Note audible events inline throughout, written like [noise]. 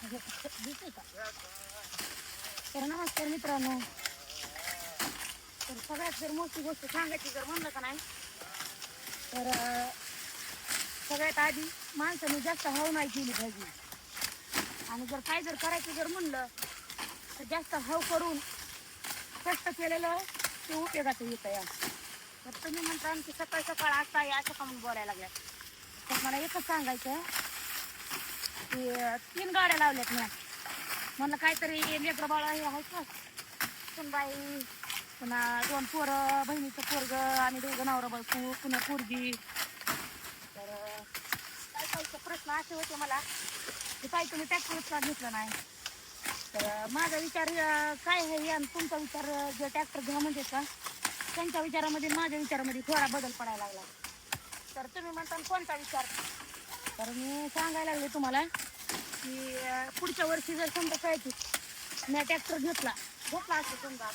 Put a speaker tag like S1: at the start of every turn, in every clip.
S1: दिसतंय का तर नमस्कार मित्रांनो. तर सगळ्यात जर मोठी गोष्ट सांगायची जर म्हणलं का नाही तर सगळ्यात आधी माणसाने जास्त हाव नाही केली पाहिजे. आणि जर काय जर करायचं जर म्हणलं तर जास्त हव करून कष्ट केलेलं ते उपयोगाचं येतं या तर तुम्ही म्हणता की सकाळ सकाळ आता या असं का म्हणून बोलायला लागल्या. तर मला एकच सांगायचं की तीन गाड्या लावल्यात मी म्हणलं काहीतरी लेकर बाळा हे आहेत का? सुनबाई पुन्हा दोन पोरं बहिणीचं पोरग आणि दोघं नवरा बायको पुन्हा पोरगी. तर काय काहीचे प्रश्न असे होते मला. की काही तुम्ही ट्रॅक्टरच का घेतलं नाही. तर माझा विचार काय आहे? आणि तुमचा विचार जे ट्रॅक्टर घ्या म्हणजे का? त्यांच्या विचारामध्ये माझ्या विचारामध्ये थोडा बदल पडायला लागला. तर तुम्ही म्हणता कोणता विचार? तर मी सांगायला लागले तुम्हाला की पुढच्या वर्षी जर समजा काय की मी ट्रॅक्टर घेतला घेतला असतो समजा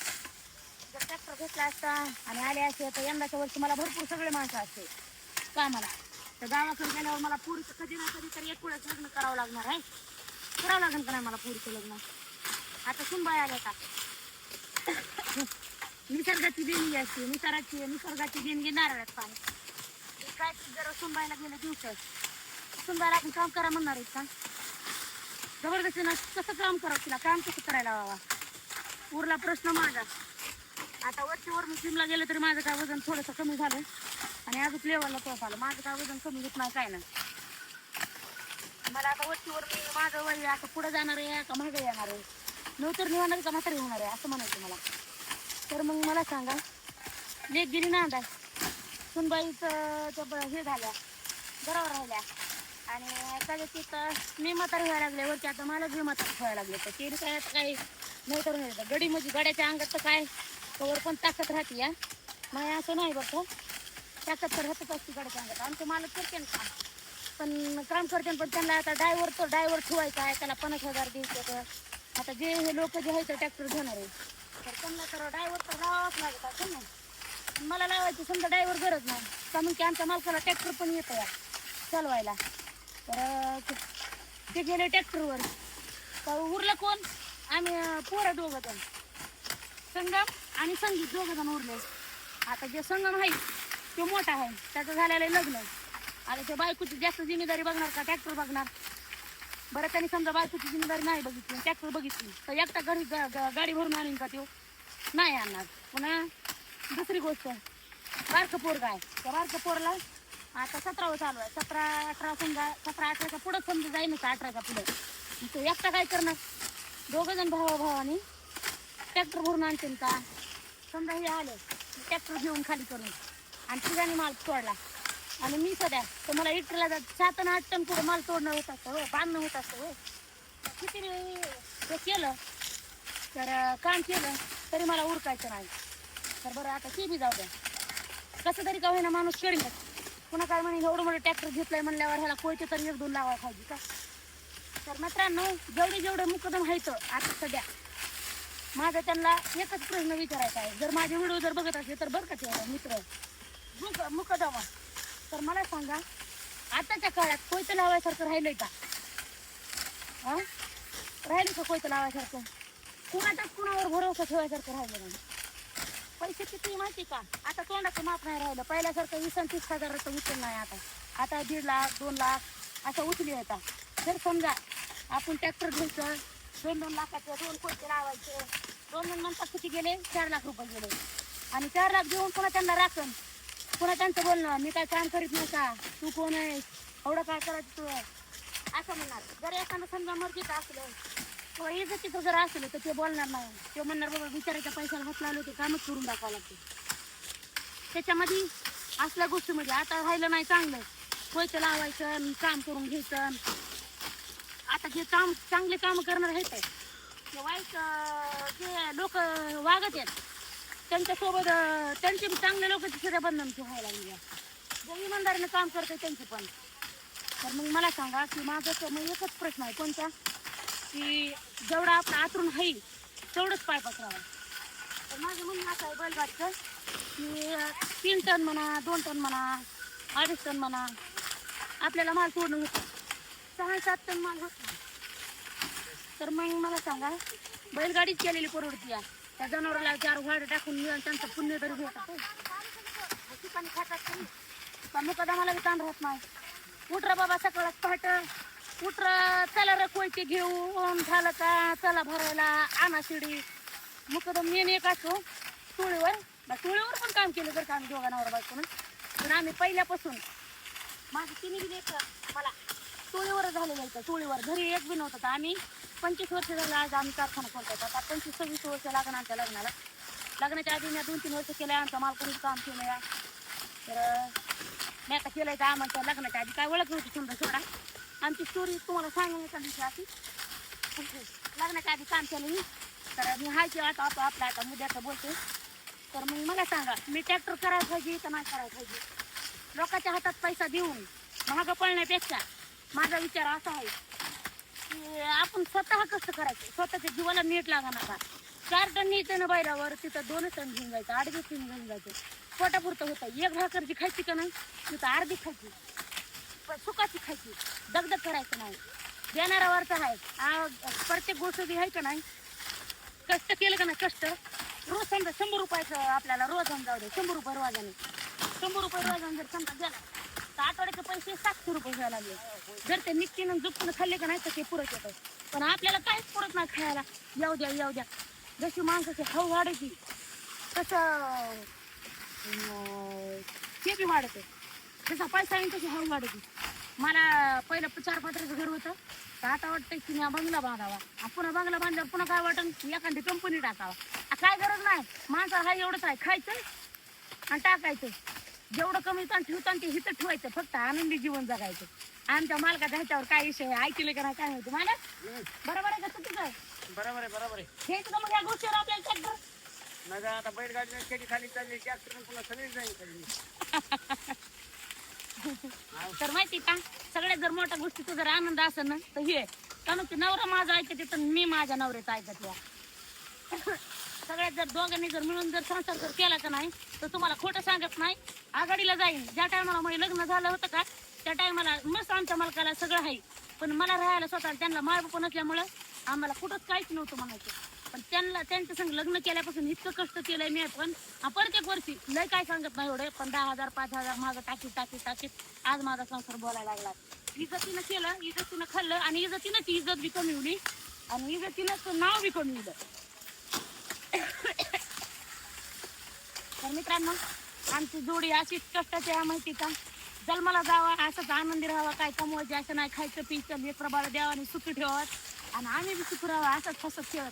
S1: जर ट्रॅक्टर घेतला असता आणि आले असते तर यंदाच्या वर्षी मला भरपूर सगळे माणसं असते कामाला. तर गावाकडे गेल्यावर मला पुरीचं कधी ना कधी तरी एक वेळेस लग्न करावं लागणार आहे. करावं लागेल का नाही मला पुरीचं लग्न? आता सुनबाई आल्या का? निसर्गाची देणगी असते निसर्गाची निसर्गाची देणगी नारळात पाणी. काय जर जरा सुनबाईला गेले दिवस सुंदर आपण काम करा म्हणणार आहेत का? जबरदस्तीनं कसं काम करावं तिला काम कसं करायला बाबा उरला प्रश्न माझा. आता वरचीवर मी जिमला गेलं तरी माझं काय वजन थोडंसं कमी झालं आणि अजून लेवलला तोफ आलं. माझं काय वजन कमी होत नाही काय नाही. मला आता वरचीवर मी माझं वय आता पुढं जाणार आहे का मागे येणार आहे. नंतर निवाणार का म्हातारी होणार आहे असं म्हणायचं मला. तर मग मला सांगा लेक गेली अंदाज सुनबाईचं त्या ब- हे झाल्या बरोबर राहिल्या. आणि त्याच्या तिथं मी म्हातारी व्हायला लागले वरती आता मला बी म्हातारी व्हायला लागले. तर ते काय आता काही नाही. तर येतं गडी म्हणजे गड्याच्या अंगात तर काय कवर पण ताकद राहते या मग असं नाही बघतो ताकद तर राहतच असते गड्याच्या अंगात. आमचं मालक करते ना काम. पण काम करते पण त्यांना आता ड्रायव्हर तर ड्रायव्हर ठेवायचा आहे. त्याला पन्नास हजार द्यायचे तर आता जे हे लोक जे आहेत ट्रॅक्टर घेणार आहे. तर त्यांना तर ड्रायव्हर तर लावावाच लागत असं ना. मला लावायची समजा ड्रायव्हर गरज नाही. का मग की आमच्या मालकाला ट्रॅक्टर पण येतो या. चालवायला. तर ते- गेले ट्रॅक्टरवर. तर उरलं कोण? आम्ही पोरं दोघं जण. संगम आणि संगीत दोघं जण उरले. आता जे संगम आहे तो मोठा आहे. त्याचं झालेलं आहे लग्न. आता त्या बायकोची जास्त जिम्मेदारी बघणार का? ट्रॅक्टर बघणार. बरं त्यांनी समजा बायकोची जिम्मेदारी नाही बघितली ट्रॅक्टर बघितली तर एकटा घरी ग- गाडी भरून आणीन का तो? नाही आणणार. पुन्हा दुसरी गोष्ट. बारकं पोरगा आहे. त्या बारकं पोरला आता सतरावं चालू आहे. सतरा अठरा समजा सतरा अठराच्या पुढं समजा जाईन का अठराच्या पुढं. तू तो एकटा काय करणार? दोघं जण भावा भावानी ट्रॅक्टर भरून आणतील का? समजा हे आले ट्रॅक्टर घेऊन खाली करून. आणि तिघांनी माल तोडला आणि मी सध्या तर मला इटरला जात सात आणि आठ टन पुढे माल तोडणं होत असतं हो बांधणं होत असतं हो. किती ते केलं तर काम केलं तरी मला उरकायचं नाही. तर बरं आता ते बी जाऊ द्या. कसं तरी का होईना माणूस करीनच पुन्हा काय म्हणे एवढं मोठं ट्रॅक्टर घेतलंय म्हणल्यावर ह्याला कोयते तरी एक दोन लावा पाहिजे का? तर मित्रांनो जेवढे जेवढे मुकदम व्हायचं आता सध्या माझा त्यांना एकच प्रश्न विचारायचा आहे. जर माझे व्हिडिओ जर बघत असले तर बरं का ते मित्र? मुक मुकदमा. तर मला सांगा आताच्या काळात कोयतं लावायसारखं राहिलंय का? हां राहिलं का कोयतं लावायसारखं? कुणाचाच कुणावर भरोसा ठेवायसारखं राहिलं नाही. पैसे किती माहिती का? आता तोंडाचं माप नाही राहिलं. पहिल्यासारखं वीस आणि तीस हजाराचं उचल नाही आता. आता दीड लाख दोन लाख असं उचली होता जर समजा आपण ट्रॅक्टर घ्यायचं दोन दोन लाखाचं दोन कोयते लावायचे दोन दोन म्हणतात किती गेले? चार लाख रुपये गेले. आणि चार लाख देऊन पुन्हा त्यांना राखण. पुन्हा त्यांचं बोलणं मी काय काम करीत नाही का? तू कोण आहेस? एवढं काय करायचं तू? असं म्हणणार. जर एखादं समजा मर्जीचं असलं किंवा इज्जतीचं जर असेल तर ते बोलणार नाही. ते म्हणणार बाबा विचारायच्या पैशाला हात लावले ते कामच करून दाखवावं लागते. त्याच्यामध्ये असल्या गोष्टीमध्ये आता राहिलं नाही चांगलं. पैसे लावायचं काम करून घ्यायचं. आता जे काम चांगले काम करणार आहेत ते. वाईट जे लोक वागत आहेत त्यांच्यासोबत त्यांचे चांगले लोक तिसऱ्या बंधन व्हायला लागली. जे इमानदारीनं काम करते त्यांचे पण. तर मग मला सांगा की माझं तर मग एकच प्रश्न आहे कोणता? की जेवढा आपला आतरून आहे तेवढंच पाय पसरावा. तर माझं म्हणणं असं आहे बैलगाडचं की तीन टन म्हणा दोन टन म्हणा अडीच टन म्हणा आपल्याला माल तोडणं होतं सहा सात टन माल होत तर मग मला सांगा बैलगाडीच केलेली परवडती या त्या जनावराला चार वाडे टाकून मिळून त्यांचं पुण्य तरी भेटत ठिकाणी खातात. पण मुकदमाला बी ताण राहत नाही. उठ रे बाबा सकाळच पहाट. उठ चला रे कोयते घेऊन झालं का? चला भरायला आणा शिडी. मुकदम मेन एक असतो टोळीवर. बा, टोळीवर पण काम केलं तर का आम्ही दोघा बायकोनं पण आम्ही पहिल्यापासून माझं तिने बी एक मला टोळीवर झालेलं आहे टोळीवर. घरी एक बी नव्हतं तर आम्ही पंचवीस वर्ष झालं आज आम्ही कारखाना खोलतो आता पंचवीस सव्वीस वर्ष लागणार आमच्या लग्नाला. लग्नाच्या आधी मी दोन तीन वर्ष केलं आमच्या मालकुनीच काम केलं तर मी आता केलं आहे आम्हाला लग्नाच्या आधी काय ओळख नव्हती समजा सोडा. आमची स्टोरी तुम्हाला सांगून एका दिवशी अशी. लग्नाच्या आधी काम केलं मी. तर मी हायचे आता आता आपला आता मुद्द्याचं बोलते. तर मग मला सांगा मी ट्रॅक्टर करायला पाहिजे का नाही करायला पाहिजे? लोकांच्या हातात पैसा देऊन महाग पळण्यापेक्षा माझा विचार असा आहे की आपण स्वतः कसं करायचं? स्वतःच्या जीवाला नीट लागणार का चार टन न्यायचं ना बैलावर तिथं दोनच टन घेऊन जायचं आठ दिवस घेऊन जायचं. पोटापुरतं होतं. एक भाकरची खायची का नाही? तिथं अर्धी खायची. पण सुकाची खायची. दगदग करायचं नाही. देणाऱ्यावरचं आहे. प्रत्येक गोष्ट जी आहे का नाही कष्ट केलं का नाही कष्ट रोज समजा शंभर रुपयाचं आपल्याला रोज जाऊ दे. शंभर रुपये रोजाने शंभर रुपये रोजाने जर समजा गेला तर आठवड्याचे पैसे सातशे रुपये घ्यावे लागले. जर ते निघतीनं जुपतीनं खाल्ले का नाही तर ते पुरत येतं. पण आपल्याला काहीच पुरत नाही खायला. येऊ द्या येऊ द्या. जशी माणसाची हव वाढायची तसं ते बी वाढते. जसा पैसा येईल तशी हव वाढायची मला पहिलं चार पात्राचं घर होतं. तर आता वाटतं की मी बंगला बांधावा. पुन्हा बंगला बांधल्यावर पुन्हा काय वाटतं एखादी कंपनी टाकावा. आ, काय गरज नाही. माणसाला हा एवढंच आहे खायचं आणि टाकायचं. जेवढं कमी ताण ठेवताना ते हिथं ठेवायचं. फक्त आनंदी जीवन जगायचं. आमच्या मालकाच्या ह्याच्यावर काय विषय आहे? ऐकले का नाही? काय माहिती? मला बरोबर आहे का चुकीचं?
S2: बरोबर आहे बरोबर आहे.
S1: हे का मग या गोष्टीवर आपल्याला
S2: मग आता बैलगाडी खाली चालली ट्रॅक्टर पुन्हा सगळी जाईल [laughs] [laughs]
S1: तर माहिती का? सगळ्यात जर मोठ्या गोष्टीचा जर आनंद असेल ना तर हे. कारण की नवरा माझा ऐकते तर मी माझ्या नवऱ्याचा ऐकत या [laughs] सगळ्यात जर दोघांनी जर मिळून जर संसार जर केला का नाही तर तुम्हाला खोटं सांगत नाही. आघाडीला जाईन. ज्या टायमाला माझं म्हणजे लग्न झालं होतं का त्या टायमाला मस्त आमच्या मालकाला सगळं आहे. पण मला राहायला स्वतः त्यांना मायबाप नसल्यामुळं आम्हाला कुठंच काहीच नव्हतं म्हणायचं. पण त्यांना त्यांच्या संग लग्न केल्यापासून इतकं कष्ट केलंय मी पण. प्रत्येक वर्षी लय काय सांगत नाही एवढे. पण दहा हजार पाच हजार माझं टाकीत टाकीत टाकीत आज माझा संसार बोलायला लागला. इज्जतीनं केलं इज्जतीनं खाल्लं आणि इज्जतीनं ती इज्जत बी कमी आणि इज्जतीनं नाव बी कमी तर मित्रांनो आमची जोडी अशीच कष्टाची आहे माहिती का? जन्माला जावा असंच आनंदी राहावा काय कमवायचे असं नाही खायचं पियचं लेकरं बाळ द्यावा आणि सुखी ठेवावं आणि आम्ही बी सुखी राहावं असंच फसत खेळत.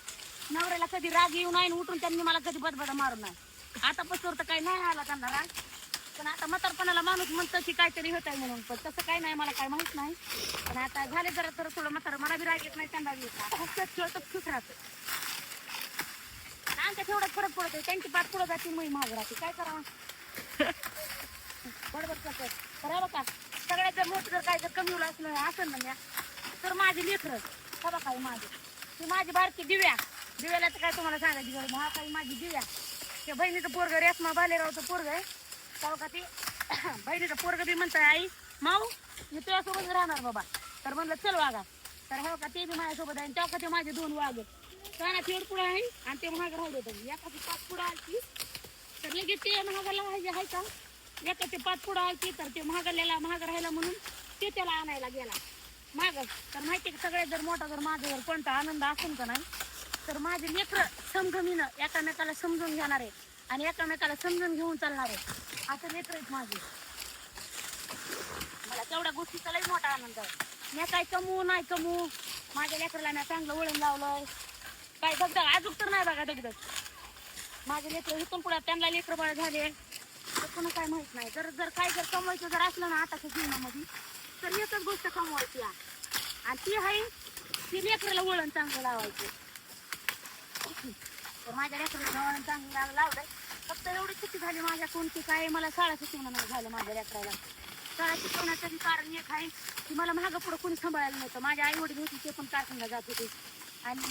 S1: नवऱ्याला कधी राग येऊ नाही उठून त्यांनी मला कधी बदबदा मारू नाही आता पसवर तर काही नाही आला त्यांना राग. पण आता म्हातारपणाला माणूस म्हणतं की काहीतरी होत आहे म्हणून. पण तसं काही नाही मला काय माहीत नाही. पण आता झाले जरा तर थोडं म्हातार. मला बी राग येत नाही त्यांना बी. हसत खेळत खुश राहतं. आमच्या तेवढाच फरक पडतो. त्यांची पाठ पुढे जाते मी महाग राहते. काय करावं? [laughs] बरोबर कसं हे बघा सगळ्यात जर मोठं जर काय जर कमी असलं असं ना म्या, तर माझी लेकरं बघा ही माझी. ती माझी बारकी दिव्या. दिव्याला तर काय तुम्हाला सांगायची? गरज नाही. हा काही माझी दिव्या त्या बहिणीचं पोरग रेसमा बालेरावचं पोरग आहे. तेव्हा का ती? [coughs] बहिणीचं पोरग बी म्हणतंय आई माऊ मी तुझ्यासोबत राहणार बाबा. तर म्हणलं चल वागा तर हो का ते बी माझ्यासोबत आहे आणि तेव्हा का ते माझे दोन वाघ काना तेवढ पुढं आहे आणि ते महाग राहिले देतात. एकाची पाच पुढं आली तर लगेच ते महागाला आहे आहे का? एका ते पाच पुढं आली तर ते महागल्याला महाग राहिला म्हणून ते त्याला आणायला गेला. माग. तर माहिती आहे का सगळ्यात जर मोठा जर माझं जर कोणता आनंद असेल का नाही तर माझे लेकर समजमीनं एकामेकाला समजून घेणार आहे आणि एकामेकाला समजून घेऊन चालणार आहे असं लेकर आहेत माझे. मला तेवढ्या गोष्टीचा लई मोठा आनंद आहे. मी काय कमवू नाही कमवू माझ्या लेकराला मी चांगलं वळण लावलंय. काय दगदग अजून तर नाही बघा दगदग. माझे लेकर इथून पुढे त्यांना लेकर बाळ झाले. तर कोणा काय माहीत नाही. जर जर काय जर कमवायचं जर असलं ना आताच्या जीवनामध्ये तर एकच गोष्ट कमवायची आणि ती आहे ती लेकराला वळण चांगलं लावायचं. तर माझ्या लेकराला चांगलं लाव- फक्त एवढी चुकी झाली माझ्या कोणती काय मला शाळा शिकवणं नाही झालं माझ्या लेकराला. शाळा शिकवण्याचं कारण एक आहे की मला मागं पुढं कोणी सांभाळायला नव्हतं. माझ्या आई वडील होती ते पण कारखान्यात जात होते. आणि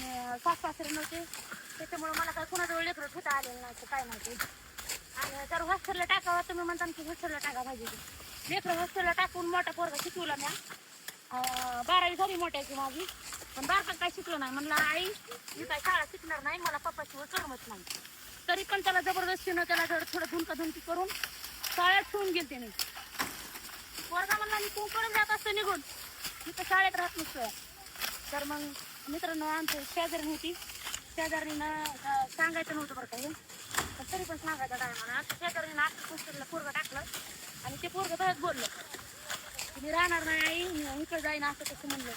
S1: सास सासरे नव्हते. त्याच्यामुळं मला काय कुणाजवळ लेकरं ठेवता आलेलं नव्हतं काय माहिती. आणि तर हॉस्टेलला टाकावं तुम्ही म्हणता की हॉस्टेलला टाका पाहिजे लेकरं हॉस्टेलला टाकून मोठा पोरगा शिकवला म्या. बारावी झाली मोठ्याची माझी. पण बारका काय शिकलो नाही. म्हणलं आई मी काय शाळा शिकणार नाही मला पप्पाशिवाय करमत नाही. तरी पण त्याला जबरदस्तीनं त्याला थोडं थोडं धुनका करून शाळेत ठेवून गेलते त्याने पोरगा म्हणला मी तू करून जात असतो निघून. मी तर शाळेत राहत नसतो. तर मग मित्रांनो आमच्या शेजारी होती. शेजारीनं सांगायचं नव्हतं बरं काही पण तरी पण सांगायचं काय म्हणा शेजारीनं आठ पुस्तकला पोरगं टाकलं आणि ते पोरगं तसंच बोललं. मी राहणार नाही आई मी इकडे जाईन असं तसं म्हणलं.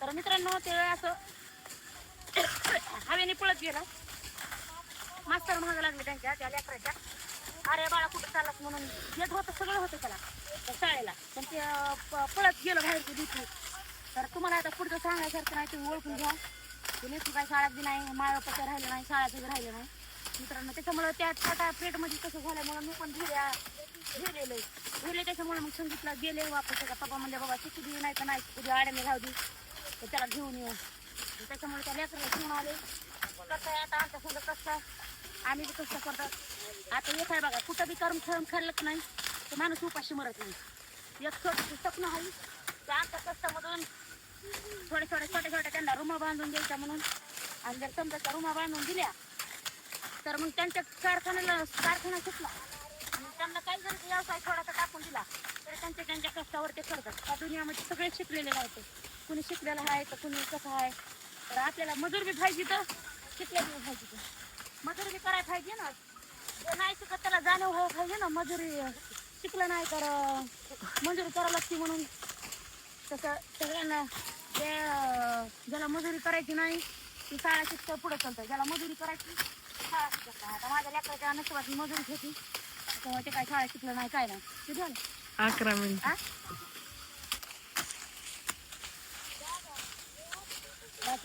S1: तर मित्रांनो ते असं हवेने पळत गेलं. मास्तर महाग लागले त्यांच्या त्या लेकराच्या. अरे बाळा कुठं चाललास म्हणून? येत होतं सगळं होतं त्याला त्या शाळेला. पण ते प- पळत गेलं बाहेर ते तर तुम्हाला आता पुढचं सांगायसारखं नाही तुम्ही ओळखून घ्या. ते लेकरू काय शाळेत बी नाही माळपत्या राहिलं नाही शाळेत बी राहिलं नाही. मित्रांनो त्याच्यामुळं त्या छोट्या पेटमध्ये कसं झाल्यामुळं मी पण धुऱ्या गेलेलो गेले त्याच्यामुळे मग संगीतला गेले वापस एका पप्पा म्हणले बाबा शिकू दे नाही तर नाही शिकू आड्याने राहू दे. तर त्याला घेऊन येऊ. त्याच्यामुळे त्या लेकराला घेऊन आले कसं आहे आता आमच्यासोबत कसं आम्ही बी कसं करतात आता येत आहे बघा कुठं बी करून खेळून खेळलंच नाही तर माणूस उपाशी मरत नाही. एक छोटं स्वप्न आहे. तर आमच्या कष्टामधून थोडे थोडे छोटे छोटे त्यांना रुमा बांधून द्यायच्या म्हणून. आणि जर समजा त्या रुमा बांधून दिल्या तर मग त्यांच्या कारखान्याला कारखाना सुटला आणि त्यांना काही जर व्यवसाय थोडासा टाकून दिला तर त्यांच्या त्यांच्या कष्टावर ते करतात त्या दुनियामध्ये सगळे शिकलेले राहते. कुणी शिकलेलं आहे तर कुणी कसं आहे? तर आपल्याला मजूर बी पाहिजे तर शिकलेली बी पाहिजे तर. मजुरी बी करायला पाहिजे ना. जे नाही शिकत त्याला जाणीव व्हायला पाहिजे ना. मजुरी शिकलं नाही तर मजुरी करावं लागते म्हणून. तसं सगळ्यांना ते अं, ज्याला मजुरी करायची नाही ती शाळा शिकतं पुढे चालतं. ज्याला मजुरी करायची शाळा शिकत. नाही आता माझ्या लेकराच्या नशिबात मजुरी होती. तेव्हा ते काय शाळा शिकलं नाही काय नाही. झालं.
S3: अकरा मिनिट.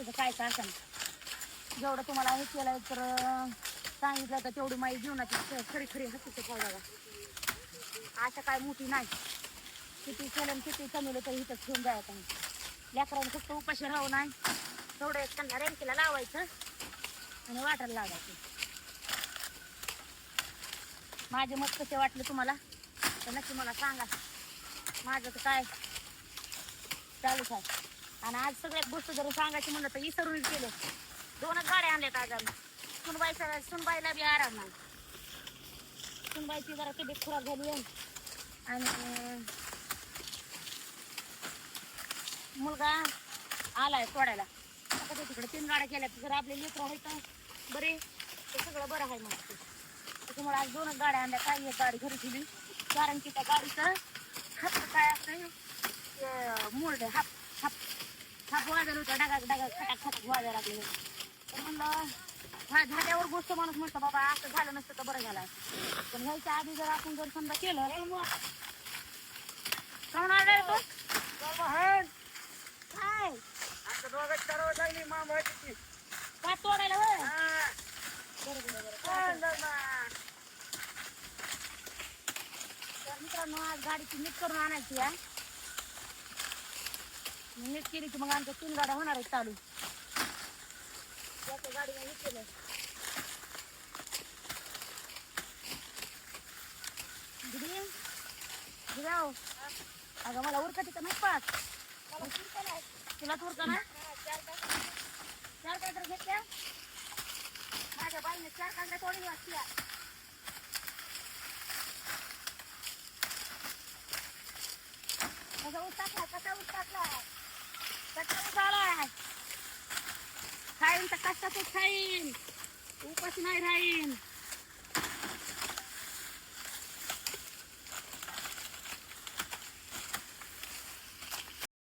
S1: आ? काय काय असं जेवढं तुम्हाला हे केलंय तर सांगितलं तर तेवढी माझी जीवनाची खरी खरी हकीकत बघा अशा काय मोठी नाही. किती केलं किती कमवलं तर इथं ठेवून जायचं नाही. लेकरांनी फक्त उपाशी राहू नाही थोडं त्यांना रेंकीला लावायचं आणि वाटायला लावायचं माझे मत कसे वाटले तुम्हाला तर नक्की मला सांगा. माझं तर काय चालूच आहे. आणि आज सगळ्यात गोष्ट जर सांगायची म्हणलं तर इसरून केलं दोनच गाड्या आणल्यात आज आम्ही. सर सुनबाईला बी आराम नाही. सुनबाईची जरा तब्येत खराब झाली आहे. आणि मुलगा आलाय सोडायला. आता ते तिकडे तीन गाड्या केल्या जर आपले लेकरं आहे तर बरे. ते सगळं बरं आहे मग ते. त्याच्यामुळे आज दोनच गाड्या आणल्या काय एक गाडी घरी दिली. कारण की त्या गाडीचं खत काय असतं? मोड हाप हाप हाप वाजायला होतं. डागा डागा खटाक खटाक वाजायला लागले. तर म्हणलं हा झाल्यावर गोष्ट माणूस म्हणतो बाबा असं झालं नसतं तर बरं झालं. पण ह्याच्या आधी जर आपण जर समजा केलं. कोण आलाय तो? काय? का तोडायला होय?
S2: हा.
S1: बरं बरं बरं.
S2: चाललं ना.
S1: तर मित्रांनो आज गाडीची नीट करून आणायची आहे नीट केली की मग आमच्या तीन गाड्या होणार आहेत चालू त्याच्या गाडीला हे केलं दिदी दिदी आहो. अगं मला उरका तिथं नाही पाच तुला उरका ना चार कांद्रे घेतल्या माझ्या बाईने चार कांद्रे तोडली वाटते कसा ऊस टाकला कसा ऊस टाकला कसा ऊस आलाय खाईन तर कष्टातच खाईन? उपाशी नाही राहीन.